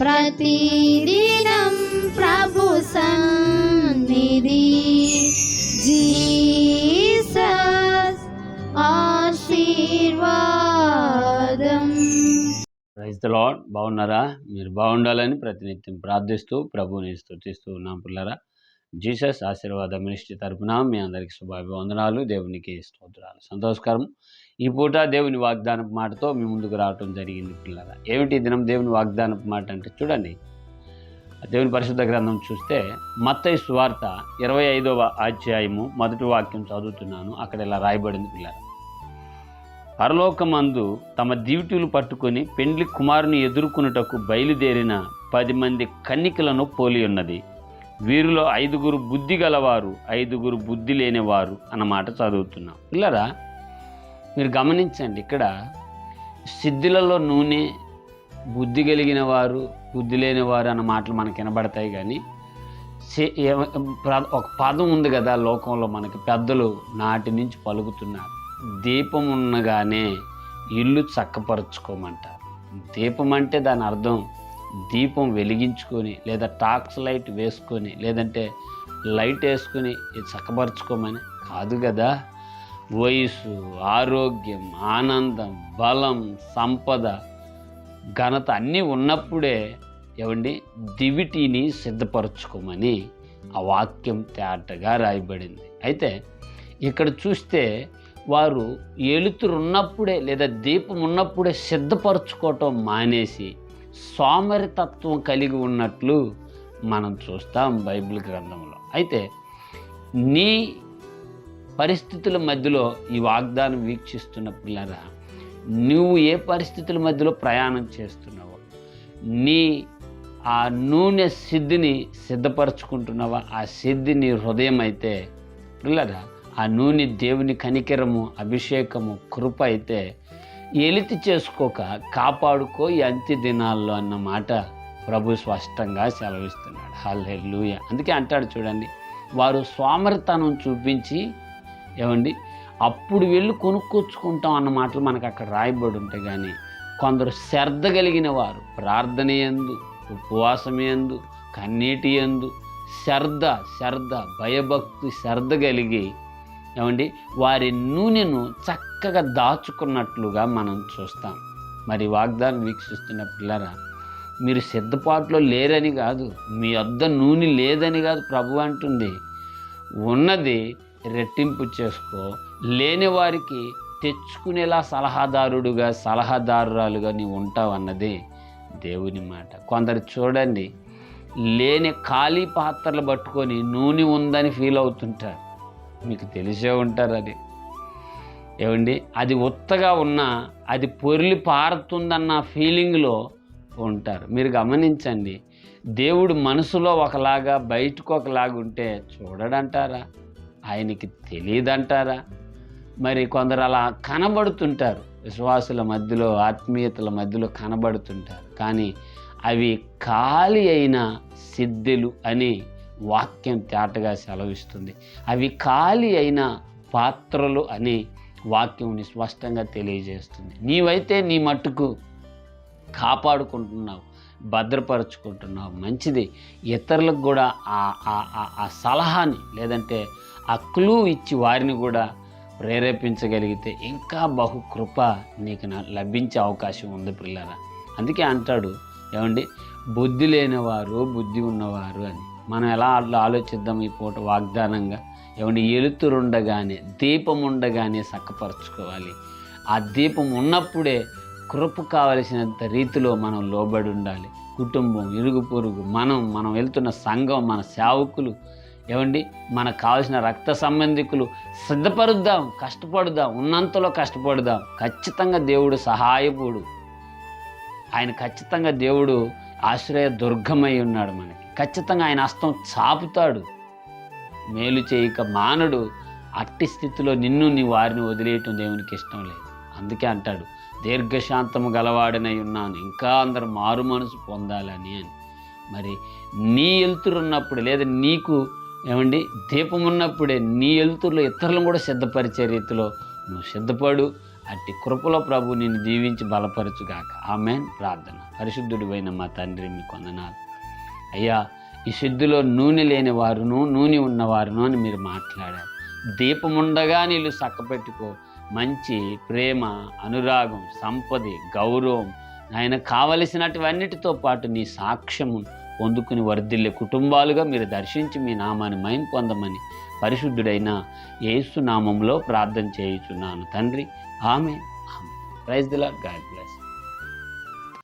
ప్రతిదినం ప్రభు సన్నిధి. జీసస్ ఆశీర్వాదం. ప్రైజ్ ద లాడ్ బాగున్నారా? మీరు బాగుండాలని ప్రతినిత్యం ప్రార్థిస్తూ ప్రభువుని స్తుతిస్తూ ఉన్నాం పిల్లరా. జీసస్ ఆశీర్వాద మినిస్ట్రీ తరపున మీ అందరికీ శుభాభివందనాలు. దేవునికి స్తోత్రాలు. సంతోషకరం. ఈ పూట దేవుని వాగ్దానపు మాటతో మీ ముందుకు రావటం జరిగింది పిల్లల ఏమిటి దినం దేవుని వాగ్దానపు మాట అంటే చూడండి. దేవుని పరిశుద్ధ గ్రంథం చూస్తే మత్తయి సువార్త ఇరవై ఐదవ అధ్యాయము మొదటి వాక్యం చదువుతున్నాను. అక్కడ ఇలా రాయబడింది పిల్లరా. పరలోకమందు తమ దీవిటీలు పట్టుకొని పెండ్లి కుమారుని ఎదుర్కొనుటకు బయలుదేరిన పది మంది కన్నికలను పోలి ఉన్నది. వీరిలో ఐదుగురు బుద్ధి గలవారు ఐదుగురు బుద్ధి లేనివారు అన్నమాట చదువుతున్నాం. పిల్లరా మీరు గమనించండి ఇక్కడ సిద్ధులలో నూనె బుద్ధి కలిగిన వారు బుద్ధి లేనివారు అన్న మాటలు మనకు వినబడతాయి కానీ ఒక పదం ఉంది కదా లోకంలో మనకి పెద్దలు నాటి నుంచి పలుకుతున్నారు. దీపం ఉన్నగానే ఇల్లు చక్కపరుచుకోమంటారు. దీపం అంటే దాని అర్థం దీపం వెలిగించుకొని లేదా టాక్స్ లైట్ వేసుకొని లేదంటే లైట్ వేసుకొని చక్కపరుచుకోమని కాదు కదా. వయసు ఆరోగ్యం ఆనందం బలం సంపద ఘనత అన్నీ ఉన్నప్పుడే ఏమండి దివిటీని సిద్ధపరచుకోమని ఆ వాక్యం తేటగా రాయబడింది. అయితే ఇక్కడ చూస్తే వారు ఎలుతురున్నప్పుడే లేదా దీపం ఉన్నప్పుడే సిద్ధపరచుకోవటం మానేసి సోమరితత్వం కలిగి ఉన్నట్లు మనం చూస్తాం బైబిల్ గ్రంథంలో. అయితే నీ పరిస్థితుల మధ్యలో ఈ వాగ్దానం వీక్షిస్తున్న పిల్లరా నువ్వు ఏ పరిస్థితుల మధ్యలో ప్రయాణం చేస్తున్నావో నీ ఆ నూనె సిద్ధిని సిద్ధపరచుకుంటున్నావా ఆ సిద్ధి నీ హృదయం అయితే పిల్లరా ఆ నూనె దేవుని కనికరము అభిషేకము కృప అయితే ఎలితి చేసుకోక కాపాడుకో ఈ అంత్య దినాల్లో అన్న మాట ప్రభు స్పష్టంగా సెలవిస్తున్నాడు. హల్లెల్లుయ అందుకే అంటాడు చూడండి వారు స్వామరితనం చూపించి ఏమండి అప్పుడు వెళ్ళి కొనుక్కొచ్చుకుంటాం అన్న మాటలు మనకు అక్కడ రాయబడి ఉంటాయి కానీ కొందరు శ్రద్ధ కలిగిన వారు ప్రార్థన ఎందు ఉపవాసం ఎందు కన్నీటి ఎందు శ్రద్ధ శ్రద్ధ భయభక్తి శ్రద్ధ కలిగి ఏమండి? వారి నూనెను చక్కగా దాచుకున్నట్లుగా మనం చూస్తాం. మరి వాగ్దానం వీక్షిస్తున్న పిల్లరా మీరు సిద్ధపాటులో లేరని కాదు మీ వద్ద నూనె లేదని కాదు ప్రభు అంటుంది. ఉన్నది రెట్టింపు చేసుకో లేని వారికి తెచ్చుకునేలా సలహాదారుడుగా సలహాదారురాలుగా నీవు ఉంటావు అన్నది దేవుని మాట. కొందరు చూడండి లేని ఖాళీ పాత్రలు పట్టుకొని నూనె ఉందని ఫీల్ అవుతుంటారు. మీకు తెలిసే ఉంటారు అది. ఏమండి? అది ఉత్తగా ఉన్నా అది పొరిలి పారుతుందన్న ఫీలింగ్లో ఉంటారు. మీరు గమనించండి. దేవుడు మనసులో ఒకలాగా బయటకు ఒకలాగా ఉంటే చూడడంటారా? ఆయనకి తెలియదంటారా? మరి కొందరు అలా కనబడుతుంటారు. విశ్వాసుల మధ్యలో ఆత్మీయతల మధ్యలో కనబడుతుంటారు. కానీ అవి ఖాళీ అయిన సిద్ధులు అని వాక్యం తేటగా సెలవిస్తుంది. అవి ఖాళీ అయిన పాత్రలు అని వాక్యం స్పష్టంగా తెలియజేస్తుంది. నీవైతే నీ మట్టుకు కాపాడుకుంటున్నావు భద్రపరుచుకుంటున్నావు మంచిది. ఇతరులకు కూడా ఆ సలహాని లేదంటే ఆ క్లూ ఇచ్చి వారిని కూడా ప్రేరేపించగలిగితే ఇంకా బహు కృప నీకు లభించే అవకాశం ఉంది పిల్లరా అందుకే అంటాడు ఏమండి? బుద్ధి లేనివారు బుద్ధి ఉన్నవారు అని. మనం ఎలా అట్లా ఆలోచిద్దాం ఈ పూట వాగ్దానంగా? ఏమండి ఎలుతురుండగానే దీపం ఉండగానే చక్కపరచుకోవాలి. ఆ దీపం ఉన్నప్పుడే కృప కావలసినంత రీతిలో మనం లోబడి ఉండాలి. కుటుంబం ఇరుగు పొరుగు మనం మనం వెళ్తున్న సంఘం మన సేవకులు ఏమండి మనకు కావాల్సిన రక్త సంబంధికులు సిద్ధపరుద్దాం కష్టపడుదాం ఉన్నంతలో కష్టపడుదాం. ఖచ్చితంగా దేవుడు సహాయపుడు ఆయన ఖచ్చితంగా దేవుడు ఆశ్రయ దుర్గమై ఉన్నాడు మనకి. ఖచ్చితంగా ఆయన హస్తం చాపుతాడు. మేలు చేయక మానడు. అట్టి స్థితిలో నిన్ను నీ వారిని వదిలేయటం దేవునికి ఇష్టం లేదు. అందుకే అంటాడు దీర్ఘశాంతము గలవాడనై ఉన్నాను. ఇంకా అందరు మారు మనసు పొందాలని అని. మరి నీ ఎలుతురున్నప్పుడు లేదా నీకు ఏమండి దీపం ఉన్నప్పుడే నీ ఎలుతురులో ఇతరులను కూడా సిద్ధపరిచే రీతిలో నువ్వు సిద్ధపడు. అట్టి కృపలో ప్రభు నిన్ను దీవించి బలపరచుగాక. ఆమెన్. ప్రార్థన. పరిశుద్ధుడు మా తండ్రి మీకు వందనాలు. అయ్యా ఈ శుద్ధిలో నూనె లేని వారును నూనె ఉన్నవారును అని మీరు మాట్లాడారు. దీపముండగా నీళ్ళు చక్కపెట్టుకో. మంచి ప్రేమ అనురాగం సంపది గౌరవం ఆయన కావలసినటువన్నిటితో పాటు నీ సాక్ష్యము పొందుకుని వర్ధిల్లే కుటుంబాలుగా మీరు దర్శించి మీ నామాన్ని మయం పొందమని పరిశుద్ధుడైన యేసు నామంలో ప్రార్థన చేయుచున్నాను తండ్రి. ఆమె ఆమె ప్రైజ్ దిలా గాడ్ బ్లెస్